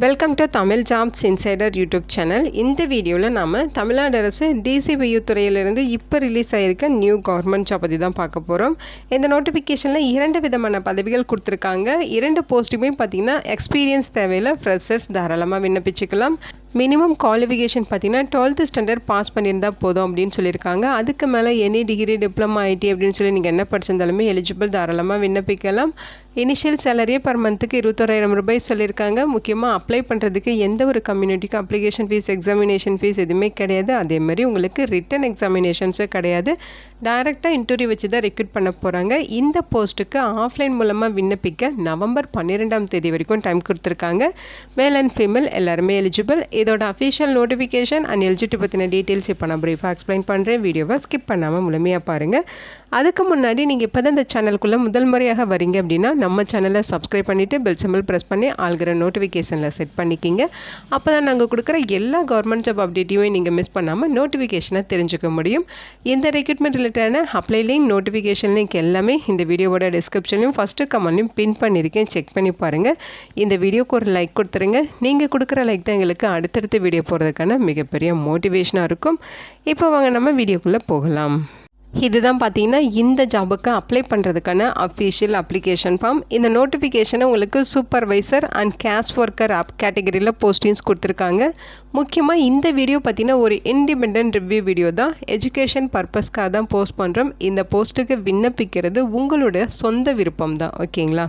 Welcome to Tamil jobs insider YouTube channel இந்த வீடியோவில் நாம் தமிழ்நாடு அரசு டிசிபியு துறையிலிருந்து இப்போ ரிலீஸ் ஆகிருக்க நியூ கவர்மெண்ட் ஜாப் பற்றி தான் பார்க்க போகிறோம் இந்த நோட்டிஃபிகேஷனில் இரண்டு விதமான பதவிகள் கொடுத்துருக்காங்க. இரண்டு போஸ்ட்டுமே பார்த்திங்கன்னா எக்ஸ்பீரியன்ஸ் தேவையில் ஃப்ரெஷர்ஸ் தாராளமாக விண்ணப்பிச்சுக்கலாம். மினிமம் குவாலிஃபிகேஷன் பார்த்தீங்கன்னா டுவெல்த்து ஸ்டாண்டர்ட் பாஸ் பண்ணியிருந்தால் போதும் அப்படின்னு சொல்லியிருக்காங்க. அதுக்கு மேலே எனி டிகிரி டிப்ளமா ஐடி அப்படின்னு சொல்லி நீங்கள் என்ன படிச்சிருந்தாலுமே எலிஜிபிள் தாராளமாக விண்ணப்பிக்கலாம். இனிஷியல் சேலரியே பர் மந்த்துக்கு இருபத்தோராயிரம் ரூபாய் சொல்லியிருக்காங்க. முக்கியமாக அப்ளை பண்ணுறதுக்கு எந்த ஒரு கம்யூனிட்டிக்கும் அப்ளிகேஷன் ஃபீஸ் எக்ஸாமினேஷன் ஃபீஸ் எதுவுமே கிடையாது. அதே மாதிரி உங்களுக்கு ரிட்டன் எக்ஸாமினேஷன்ஸும் கிடையாது. டைரெக்டாக இன்டர்வியூ வச்சு தான் ரெக்ரூட் பண்ண போகிறாங்க இந்த போஸ்ட்டுக்கு ஆஃப்லைன் மூலமாக விண்ணப்பிக்க நவம்பர் பன்னிரெண்டாம் தேதி வரைக்கும் டைம் கொடுத்துருக்காங்க. மேல் அண்ட் ஃபீமேல் எல்லாருமே எலிஜிபிள் இதோட அஃபிஷியல் நோட்டிஃபிகேஷன் அண்ட் எலிஜிபிலிட்டி பற்றின டீட்டெயில்ஸ் இப்போ நான் ப்ரீஃபாக எக்ஸ்பிளைன் பண்ணுறேன் வீடியோவை ஸ்கிப் பண்ணாமல் முழுமையாக பாருங்கள் அதுக்கு முன்னாடி நீங்கள் இப்போ தான் இந்த சேனலுக்குள்ளே முதல் முறையாக வரீங்க அப்படின்னா நம்ம சேனலை சப்ஸ்கிரைப் பண்ணிவிட்டு பெல் சிம்பிள் ப்ரெஸ் பண்ணி ஆள்கிற நோட்டிஃபிகேஷனில் செட் பண்ணிக்கிங்க. அப்போ தான் நாங்கள் கொடுக்குற எல்லா கவர்மெண்ட் ஜாப் அப்டேட்டையும் நீங்கள் மிஸ் பண்ணாமல் நோட்டிஃபிகேஷனை தெரிஞ்சுக்க முடியும். இந்த ரெக்ரூட்மெண்ட் ரிலேட்டடான அப்ளை லிங்க் நோட்டிஃபிகேஷன் லிங்க் எல்லாமே இந்த வீடியோவோட டிஸ்கிரிப்ஷன்லையும் ஃபஸ்ட்டு கமெண்ட்லையும் பின் பண்ணியிருக்கேன் செக் பண்ணி பாருங்கள் இந்த வீடியோக்கு ஒரு லைக் கொடுத்துருங்க. நீங்கள் கொடுக்குற லைக் தான் எங்களுக்கு அடுத்தடுத்த வீடியோ போகிறதுக்கான மிகப்பெரிய மோட்டிவேஷனாக இருக்கும். இப்போ வாங்க நம்ம வீடியோக்குள்ளே போகலாம். இதுதான் பார்த்தீங்கன்னா இந்த ஜாபுக்கு அப்ளை பண்ணுறதுக்கான அஃபிஷியல் அப்ளிகேஷன் ஃபார்ம் இந்த நோட்டிஃபிகேஷனை உங்களுக்கு supervisor and case worker up கேட்டகரியில் போஸ்டிங்ஸ் கொடுத்துருக்காங்க. முக்கியமாக இந்த வீடியோ பார்த்தீங்கன்னா ஒரு இண்டிபெண்ட் ரிவ்யூ வீடியோ தான். எஜுகேஷன் பர்பஸ்க்காக தான் போஸ்ட் பண்ணுறோம் இந்த போஸ்ட்டுக்கு விண்ணப்பிக்கிறது உங்களோட சொந்த விருப்பம் தான். ஓகேங்களா?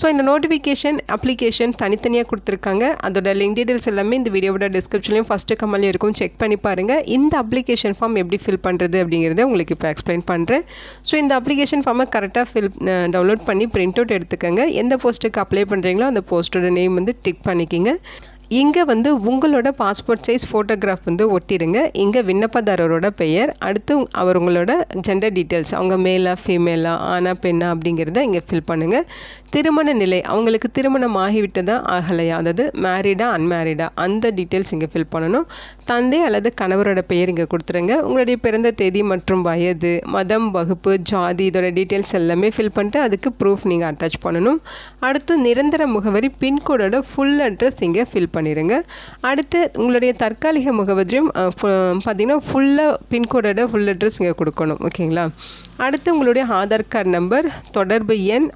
ஸோ இந்த நோட்டிஃபிகேஷன் அப்ளிகேஷன் தனித்தனியாக கொடுத்துருக்காங்க. அதோட லிங்க் டீட்டெயில்ஸ் எல்லாமே இந்த வீடியோவோட டிஸ்கிரிப்ஷன்லையும் ஃபஸ்ட்டு கம்மலையும் இருக்கும். செக் பண்ணி பாருங்கள் இந்த அப்ளிகேஷன் ஃபார்ம் எப்படி ஃபில் பண்ணுறது அப்படிங்கிறத உங்களுக்கு இப்போ எக்ஸ்பிளைன் பண்ணுறேன் ஸோ இந்த அப்ளிகேஷன் ஃபார்மை கரெக்டாக ஃபில் டவுன்லோட் பண்ணி பிரிண்ட் அவுட் எடுத்துக்கோங்க. எந்த போஸ்ட்டுக்கு அப்ளை பண்ணுறீங்களோ அந்த போஸ்ட்டோட நேம் வந்து டிக் பண்ணிக்கிங்க. இங்கே வந்து உங்களோட பாஸ்போர்ட் சைஸ் ஃபோட்டோகிராஃப் வந்து ஒட்டிடுங்க. இங்கே விண்ணப்பதாரரோட பெயர் அடுத்து அவர் உங்களோட ஜெண்டர் டீட்டெயில்ஸ் அவங்க மேலா ஃபீமேலா ஆனா பெண்ணா அப்படிங்கிறத இங்கே ஃபில் பண்ணுங்கள் திருமண நிலை அவங்களுக்கு திருமணம் ஆகிவிட்டதா ஆகலையா? அதாவது மேரீடா அன்மேரீடா அந்த டீட்டெயில்ஸ் இங்கே ஃபில் பண்ணணும். தந்தை அல்லது கணவரோட பெயர் இங்கே கொடுத்துருங்க. உங்களுடைய பிறந்த தேதி மற்றும் வயது மதம் வகுப்பு ஜாதி இதோட டீட்டெயில்ஸ் எல்லாமே ஃபில் பண்ணிட்டு அதுக்கு ப்ரூஃப் நீங்கள் அட்டாச் பண்ணணும். அடுத்து நிரந்தர முகவரி பின்கோடோட ஃபுல் அட்ரஸ் இங்கே ஃபில் பண்ணிடுங்க அடுத்து உங்களுடைய தற்காலிக முகவரியும் பார்த்தீங்கன்னா ஃபுல்லாக பின்கோடோட ஃபுல் அட்ரஸ் இங்கே கொடுக்கணும். ஓகேங்களா? அடுத்து உங்களுடைய ஆதார் கார்டு நம்பர் தொடர்பு எண்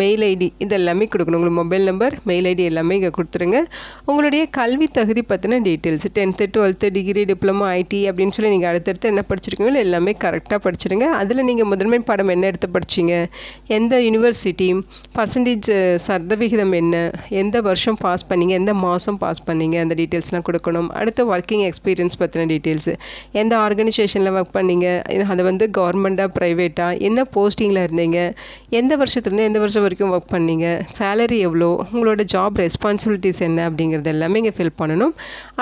மெயில் ஐடி இது எல்லாமே கொடுக்கணும். உங்களுக்கு மொபைல் நம்பர் மெயில் ஐடி எல்லாமே இங்கே கொடுத்துருங்க. உங்களுடைய கல்வி தகுதி பற்றின details tenth twelfth degree diploma IT அப்படின்னு சொல்லி நீங்கள் அடுத்தடுத்து என்ன படிச்சிருக்கீங்களோ எல்லாமே கரெக்டாக படிச்சிருங்க அதில் நீங்கள் முதன்மை பாடம் என்ன எடுத்து படிச்சிங்க? எந்த யூனிவர்சிட்டி பர்சன்டேஜ் சதவிகிதம் என்ன? எந்த வருஷம் பாஸ் பண்ணீங்க? எந்த மாதம் பாஸ் பண்ணீங்க? அந்த டீட்டெயில்ஸ்லாம் கொடுக்கணும். அடுத்து ஒர்க்கிங் எக்ஸ்பீரியன்ஸ் பற்றின டீட்டெயில்ஸ் எந்த ஆர்கனைசேஷனில் ஒர்க் பண்ணீங்க? அது வந்து கவர்மெண்ட்டாக ப்ரைவேட்டாக என்ன போஸ்டிங்கில் இருந்தீங்க? எந்த வருஷத்துலேருந்து எந்த வருஷம் வரைக்கும் ஒர்க் பண்ணீங்க? சேலரி எவ்வளோ? உங்களோட ஜாப் ரெஸ்பான்சிபிலிட்டிஸ் என்ன? அப்படிங்கிறது எல்லாமே இங்கே ஃபில் பண்ணணும்.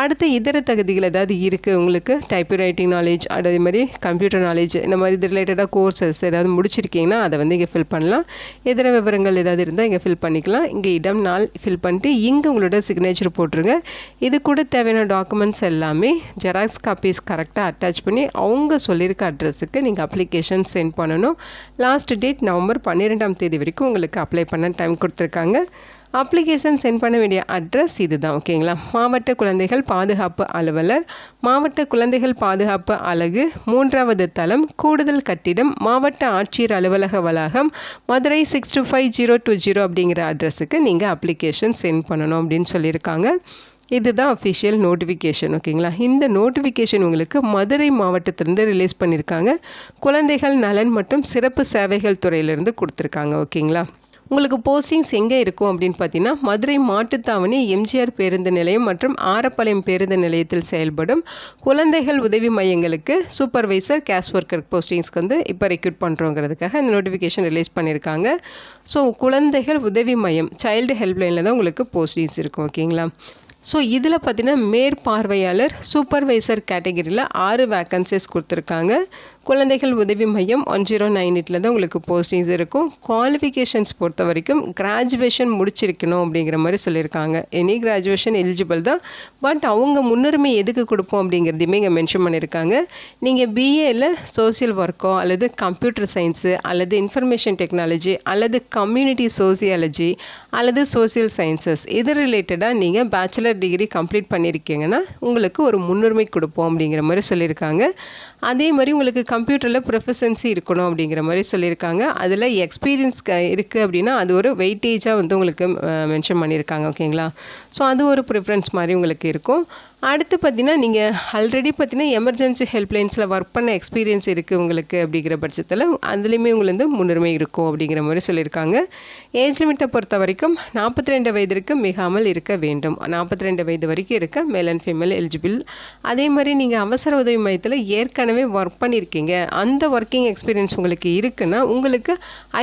அடுத்து இதர தகுதிகள் ஏதாவது இருக்குது உங்களுக்கு? டைப் ரைட்டிங் நாலேஜ் அதே மாதிரி கம்ப்யூட்டர் நாலேஜ் இந்த மாதிரி இது ரிலேட்டடாக கோர்சஸ் ஏதாவது முடிச்சிருக்கீங்கன்னா அதை வந்து இங்கே ஃபில் பண்ணலாம். இதர விவரங்கள் ஏதாவது இருந்தால் இங்கே ஃபில் பண்ணிக்கலாம். இங்கே இடம் நாள் ஃபில் பண்ணிட்டு இங்கே உங்களோட சிக்னேச்சர் போட்டுருங்க. இது கூட தேவையான டாக்குமெண்ட்ஸ் எல்லாமே ஜெராக்ஸ் காப்பீஸ் கரெக்டாக அட்டாச் பண்ணி அவங்க சொல்லியிருக்க அட்ரஸுக்கு நீங்கள் அப்ளிகேஷன் சென்ட் பண்ணணும். லாஸ்ட் டேட் நவம்பர் பன்னிரெண்டாம் தேதி வரைக்கும் உங்களுக்கு அப்ளை பண்ண டைம் கொடுத்துருக்காங்க. அப்ளிகேஷன் சென்ட் பண்ண வேண்டிய அட்ரஸ் இது தான் ஓகேங்களா மாவட்ட குழந்தைகள் பாதுகாப்பு அலுவலர் மாவட்ட குழந்தைகள் பாதுகாப்பு அலகு மூன்றாவது தளம் கூடுதல் கட்டிடம் மாவட்ட ஆட்சியர் அலுவலக வளாகம் Madurai six two five zero two zero அப்படிங்கிற அட்ரஸுக்கு நீங்கள் அப்ளிகேஷன் சென்ட் பண்ணணும் அப்படின்னு சொல்லியிருக்காங்க. இதுதான் அஃபிஷியல் நோட்டிஃபிகேஷன் ஓகேங்களா இந்த நோட்டிஃபிகேஷன் உங்களுக்கு மதுரை மாவட்டத்திலேருந்து ரிலீஸ் பண்ணியிருக்காங்க. குழந்தைகள் நலன் மற்றும் சிறப்பு சேவைகள் துறையிலேருந்து கொடுத்துருக்காங்க ஓகேங்களா உங்களுக்கு போஸ்டிங்ஸ் எங்கே இருக்கும் அப்படின்னு பார்த்தீங்கன்னா மதுரை மாட்டுத்தாவணி எம்ஜிஆர் பேருந்து நிலையம் மற்றும் ஆரப்பாளையம் பேருந்து நிலையத்தில் செயல்படும் குழந்தைகள் உதவி மையங்களுக்கு சூப்பர்வைசர் கேஷ் ஒர்க்கர் போஸ்டிங்ஸ்க்கு வந்து இப்போ ரெக்யூட் பண்ணுறோங்கிறதுக்காக இந்த நோட்டிஃபிகேஷன் ரிலீஸ் பண்ணியிருக்காங்க. ஸோ குழந்தைகள் உதவி மையம் சைல்டு ஹெல்ப்லைனில் தான் உங்களுக்கு போஸ்டிங்ஸ் இருக்கும் ஓகேங்களா ஸோ இதில் பார்த்தீங்கன்னா மேற்பார்வையாளர் சூப்பர்வைசர் கேட்டகரியில் ஆறு வேக்கன்சிஸ் கொடுத்துருக்காங்க. குழந்தைகள் உதவி மையம் ஒன் ஜீரோ நைன் எயிட்டில் தான் உங்களுக்கு போஸ்டிங்ஸ் இருக்கும். குவாலிஃபிகேஷன்ஸ் பொறுத்த வரைக்கும் கிராஜுவேஷன் முடிச்சிருக்கணும் அப்படிங்கிற மாதிரி சொல்லியிருக்காங்க. எனி கிராஜுவேஷன் எலிஜிபிள் தான். பட் அவங்க முன்னுரிமை எதுக்கு கொடுப்போம் அப்படிங்கிறதையுமே இங்கே மென்ஷன் பண்ணியிருக்காங்க. நீங்கள் பிஏல சோசியல் ஒர்க்கோ அல்லது கம்ப்யூட்டர் சயின்ஸு அல்லது இன்ஃபர்மேஷன் டெக்னாலஜி அல்லது கம்யூனிட்டி சோசியாலஜி அல்லது சோசியல் சயின்சஸ் இது ரிலேட்டடாக நீங்கள் பேச்சுலர் டிகிரி கம்ப்ளீட் பண்ணியிருக்கீங்கன்னா உங்களுக்கு ஒரு முன்னுரிமை கொடுப்போம் அப்படிங்கிற மாதிரி சொல்லியிருக்காங்க. அதே மாதிரி உங்களுக்கு கம்ப்யூட்டரில் ப்ரொஃபசன்சி இருக்கணும் அப்படிங்கிற மாதிரி சொல்லியிருக்காங்க. அதில் எக்ஸ்பீரியன்ஸ் க இருக்குது அப்படின்னா அது ஒரு வெயிட்டேஜாக வந்து உங்களுக்கு மென்ஷன் பண்ணியிருக்காங்க ஓகேங்களா? ஸோ அது ஒரு ப்ரிஃபரன்ஸ் மாதிரி உங்களுக்கு இருக்கும். அடுத்து பார்த்தீங்கன்னா நீங்கள் ஆல்ரெடி பார்த்தீங்கன்னா எமர்ஜென்சி ஹெல்ப்லைன்ஸில் ஒர்க் பண்ண எக்ஸ்பீரியன்ஸ் இருக்குது உங்களுக்கு அப்படிங்கிற பட்சத்தில் அதுலேயுமே உங்களுக்கு வந்து முன்னுரிமை இருக்கும் அப்படிங்கிற மாதிரி சொல்லியிருக்காங்க. ஏஜ் லிமிட்டை பொறுத்த வரைக்கும் நாற்பத்தி ரெண்டு வயதிற்கு மிகாமல் இருக்க வேண்டும். நாற்பத்தி ரெண்டு வயது வரைக்கும் இருக்க மேல் அண்ட் ஃபீமேல் எலிஜிபிள் அதே மாதிரி நீங்கள் அவசர உதவி மையத்தில் ஏற்கனவே ஒர்க் பண்ணியிருக்கீங்க அந்த ஒர்க்கிங் எக்ஸ்பீரியன்ஸ் உங்களுக்கு இருக்குன்னா உங்களுக்கு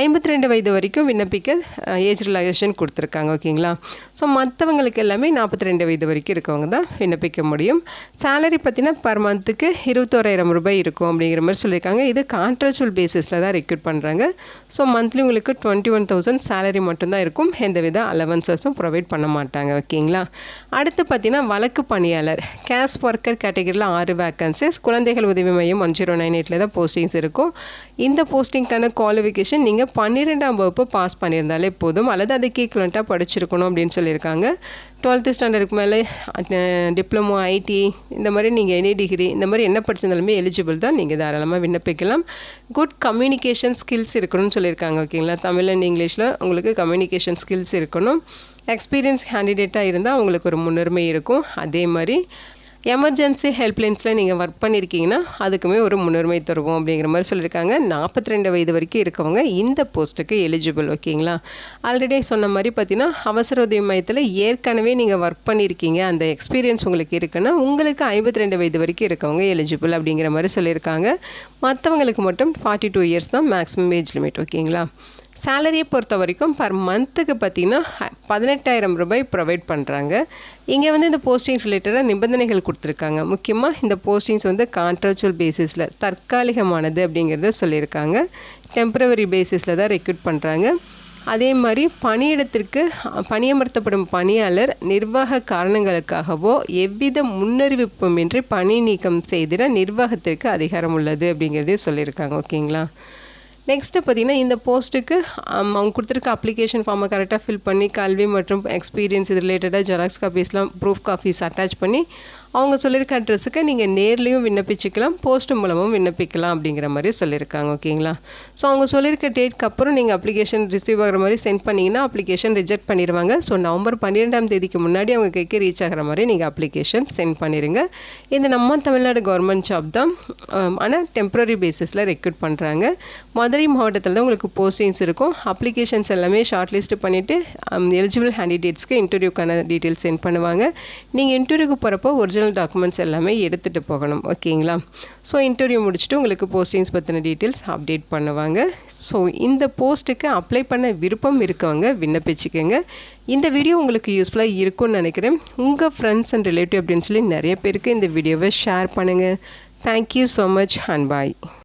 ஐம்பத்தி ரெண்டு வயது வரைக்கும் விண்ணப்பிக்க ஏஜ் ரிலாக்ஸேஷன் கொடுத்துருக்காங்க ஓகேங்களா ஸோ மற்றவங்களுக்கு எல்லாமே நாற்பத்தி ரெண்டு வயது வரைக்கும் இருக்கவங்க தான் விண்ணப்பி விண்ணப்பிக்க முடியும். சேலரி பார்த்தீங்கன்னா பர் மந்த்துக்கு இருபத்தோராயிரம் ரூபாய் இருக்கும் அப்படிங்கிற மாதிரி சொல்லியிருக்காங்க. இது கான்ட்ராக்சுவல் பேசிஸில் தான் ரெக்ரூட் பண்ணுறாங்க ஸோ மந்த்லி உங்களுக்கு டுவெண்ட்டி ஒன் தௌசண்ட் சேலரி மட்டும்தான் இருக்கும். எந்தவித அலவன்சஸும் ப்ரொவைட் பண்ண மாட்டாங்க. ஓகேங்களா அடுத்து பார்த்தீங்கன்னா வழக்கு பணியாளர். கேஷ் ஒர்க்கர் கேட்டகரியில் ஆறு வேக்கன்சிஸ் குழந்தைகள் உதவி மையம் ஒன் ஜீரோ நைன் எயிட்டில் தான் போஸ்டிங்ஸ் இருக்கும். இந்த போஸ்டிங்க்கான குவாலிஃபிகேஷன் நீங்கள் பன்னிரெண்டாம் வகுப்பு பாஸ் பண்ணியிருந்தாலே போதும். அல்லது அதுக்கு ஈக்குவலண்ட்டாக படிச்சிருக்கணும் அப்படின்னு சொல்லியிருக்காங்க. டுவெல்த்து ஸ்டாண்டர்டுக்கு மேலே டிப்ளமோ ஐடி இந்த மாதிரி நீங்கள் எனி டிகிரி இந்த மாதிரி என்ன படிச்சிருந்தாலுமே எலிஜிபிள் தான். நீங்கள் தாராளமாக விண்ணப்பிக்கலாம். குட் கம்யூனிகேஷன் ஸ்கில்ஸ் இருக்கணும்னு சொல்லியிருக்காங்க ஓகேங்களா தமிழ் அண்ட் இங்கிலீஷில் உங்களுக்கு கம்யூனிகேஷன் ஸ்கில்ஸ் இருக்கணும். எக்ஸ்பீரியன்ஸ் கேண்டிடேட்டாக இருந்தால் உங்களுக்கு ஒரு முன்னுரிமை இருக்கும். அதே மாதிரி எமர்ஜென்சி ஹெல்ப்லைன்ஸில் நீங்கள் ஒர்க் பண்ணியிருக்கீங்கன்னா அதுக்குமே ஒரு முன்னுரிமை தருவோம் அப்படிங்கிற மாதிரி சொல்லியிருக்காங்க. நாற்பத்தி ரெண்டு வயது வரைக்கும் இருக்கவங்க இந்த போஸ்ட்டுக்கு எலிஜிபிள் ஓகேங்களா ஆல்ரெடி சொன்ன மாதிரி பார்த்தீங்கன்னா அவசர உதவி மையத்தில் ஏற்கனவே நீங்கள் ஒர்க் பண்ணியிருக்கீங்க அந்த எக்ஸ்பீரியன்ஸ் உங்களுக்கு இருக்குன்னா உங்களுக்கு ஐம்பத்தி ரெண்டு வயது வரைக்கும் இருக்கவங்க எலிஜிபிள் அப்படிங்கிற மாதிரி சொல்லியிருக்காங்க. மற்றவங்களுக்கு மட்டும் ஃபார்ட்டி டூ இயர்ஸ் தான் மேக்ஸிமம் ஏஜ் லிமிட் ஓகேங்களா சேலரியை பொறுத்த வரைக்கும் பர் மந்த்துக்கு பார்த்திங்கன்னா பதினெட்டாயிரம் ரூபாய் ப்ரொவைட் பண்ணுறாங்க இங்கே வந்து இந்த போஸ்டிங் ரிலேட்டடாக நிபந்தனைகள் கொடுத்துருக்காங்க. முக்கியமாக இந்த போஸ்டிங்ஸ் வந்து கான்ட்ராக்சுவல் பேசிஸில் தற்காலிகமானது அப்படிங்கிறத சொல்லியிருக்காங்க. டெம்பரவரி பேசிஸில் தான் ரெக்ரூட் பண்ணுறாங்க அதே மாதிரி பணியிடத்திற்கு பணியமர்த்தப்படும் பணியாளர் நிர்வாக காரணங்களுக்காகவோ எவ்வித முன்னறிவிப்புமின்றி பணி நீக்கம் செய்திட நிர்வாகத்திற்கு அதிகாரம் உள்ளது அப்படிங்கிறதையும் சொல்லியிருக்காங்க. ஓகேங்களா? நெக்ஸ்ட்டு பார்த்திங்கன்னா இந்த போஸ்ட்டுக்கு அவங்க கொடுத்துருக்க அப்ளிகேஷன் ஃபார்மை கரெக்டாக ஃபில் பண்ணி கல்வி மற்றும் எக்ஸ்பீரியன்ஸ் இது ரிலேட்டடாக ஜெராக்ஸ் காப்பீஸ்லாம் ப்ரூஃப் காப்பீஸ் அட்டாச் பண்ணி அவங்க சொல்லியிருக்க அட்ரஸுக்கு நீங்கள் நேர்லேயும் விண்ணப்பிச்சிக்கலாம் போஸ்ட் மூலமும் விண்ணப்பிக்கலாம் அப்படிங்கிற மாதிரி சொல்லியிருக்காங்க ஓகேங்களா? ஸோ அவங்க சொல்லியிருக்க டேட்க்கு அப்புறம் நீங்கள் அப்ளிகேஷன் ரிசீவ் ஆகிற மாதிரி சென்ட் பண்ணிங்கன்னா அப்ளிகேஷன் ரிஜெக்ட் பண்ணிடுவாங்க ஸோ நவம்பர் பன்னிரெண்டாம் தேதிக்கு முன்னாடி அவங்க கைக்கு ரீச் ஆகிற மாதிரி நீங்கள் அப்ளிகேஷன் சென்ட் பண்ணிடுங்க இது நம்ம தமிழ்நாடு கவர்மெண்ட் ஜாப் தான். ஆனால் டெம்ப்ரரி பேசிஸில் ரெக்ரூட் பண்ணுறாங்க மதுரை மாவட்டத்தில் தான் உங்களுக்கு போஸ்டிங்ஸ் இருக்கும். அப்ளிகேஷன்ஸ் எல்லாமே ஷார்ட் லிஸ்ட்டு பண்ணிவிட்டு எலிஜிபிள் கேண்டிடேட்ஸ்க்கு இன்டர்வியூக்கான டீட்டெயில்ஸ் சென்ட் பண்ணுவாங்க. நீங்கள் இன்டர்வியூக்கு போகிறப்போ ஒரிஜினல் ஒரிஜினல் டாக்குமெண்ட்ஸ் எல்லாமே எடுத்துகிட்டு போகணும் ஓகேங்களா? ஸோ இன்டர்வியூ முடிச்சுட்டு உங்களுக்கு போஸ்டிங்ஸ் பற்றின டீட்டெயில்ஸ் அப்டேட் பண்ணுவாங்க. ஸோ இந்த போஸ்ட்டுக்கு அப்ளை பண்ண விருப்பம் இருக்கவங்க விண்ணப்பிச்சுக்கோங்க. இந்த வீடியோ உங்களுக்கு யூஸ்ஃபுல்லாக இருக்கும்னு நினைக்கிறேன். உங்கள் ஃப்ரெண்ட்ஸ் அண்ட் ரிலேட்டிவ் அப்படின்னு சொல்லி நிறைய பேருக்கு இந்த வீடியோவை ஷேர் பண்ணுங்கள் thank you so much and bye